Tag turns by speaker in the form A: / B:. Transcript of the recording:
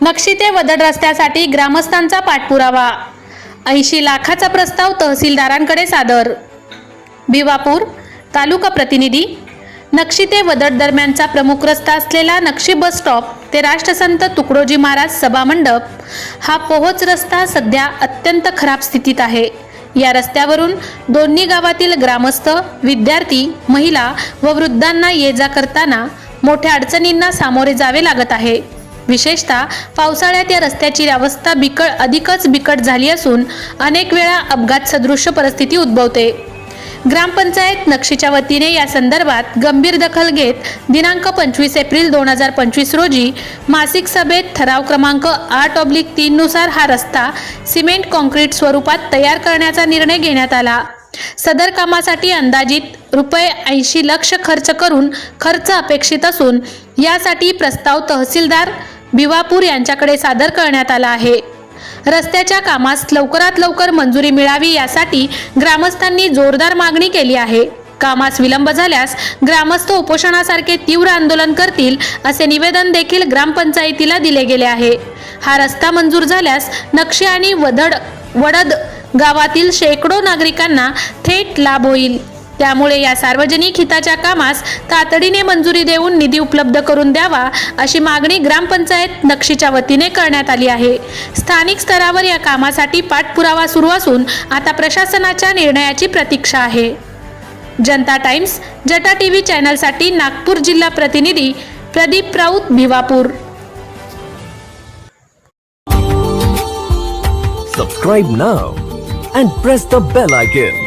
A: नक्षी ते वदड रस्त्यासाठी ग्रामस्थांचा पाठपुरावा. ऐंशी लाखाचा प्रस्ताव तहसीलदारांकडे सादर. भिवापूर तालुका प्रतिनिधी. नक्षी ते वदड दरम्यानचा प्रमुख रस्ता असलेला नक्षी बस स्टॉप ते राष्ट्रसंत तुकडोजी महाराज सभामंडप हा पोहोच रस्ता सध्या अत्यंत खराब स्थितीत आहे. या रस्त्यावरून दोन्ही गावातील ग्रामस्थ विद्यार्थी महिला व वृद्धांना ये जा करताना मोठ्या अडचणींना सामोरे जावे लागत आहे. विशेषतः पावसाळ्यात या रस्त्याची अवस्था बिकट अधिकच बिकट झाली असून अनेक वेळा अपघात सदृश्य परिस्थिती उद्भवते. ग्रामपंचायत नक्षीच्या वतीने या संदर्भात गंभीर दखल घेत दिनांक पंचवीस एप्रिल दोन हजार पंचवीस रोजी मासिक सभेत ठराव क्रमांक आठ ऑब्लिक तीननुसार हा रस्ता सिमेंट कॉन्क्रीट स्वरूपात तयार करण्याचा निर्णय घेण्यात आला. सदर कामासाठी अंदाजित रुपये ऐंशी लक्ष खर्च करून खर्च अपेक्षित असून यासाठी प्रस्ताव तहसीलदार भिवापूर यांच्याकडे सादर करण्यात आला आहे. रस्त्याच्या कामास लवकरात लवकर मंजुरी मिळावी यासाठी ग्रामस्थांनी जोरदार मागणी केली आहे. कामास विलंब झाल्यास ग्रामस्थ उपोषणासारखे तीव्र आंदोलन करतील असे निवेदन देखील ग्रामपंचायतीला दिले गेले आहे. हा रस्ता मंजूर झाल्यास नक्षी आणि वदड वडद गावातील शेकडो नागरिकांना थेट लाभ होईल. त्यामुळे या सार्वजनिक हिताच्या कामास तातडीने मंजुरी देऊन निधी उपलब्ध करून द्यावा अशी मागणी ग्रामपंचायत नक्षीच्या वतीने करण्यात आली आहे. स्थानिक स्तरावर या कामासाठी पाठपुरावा सुरू असून आता प्रशासनाच्या निर्णयाची प्रतीक्षा आहे. जनता टाइम्स जटा टी व्ही चॅनलसाठी नागपूर जिल्हा प्रतिनिधी Pradeep Raut Bhiwapur.
B: Subscribe now and press the bell icon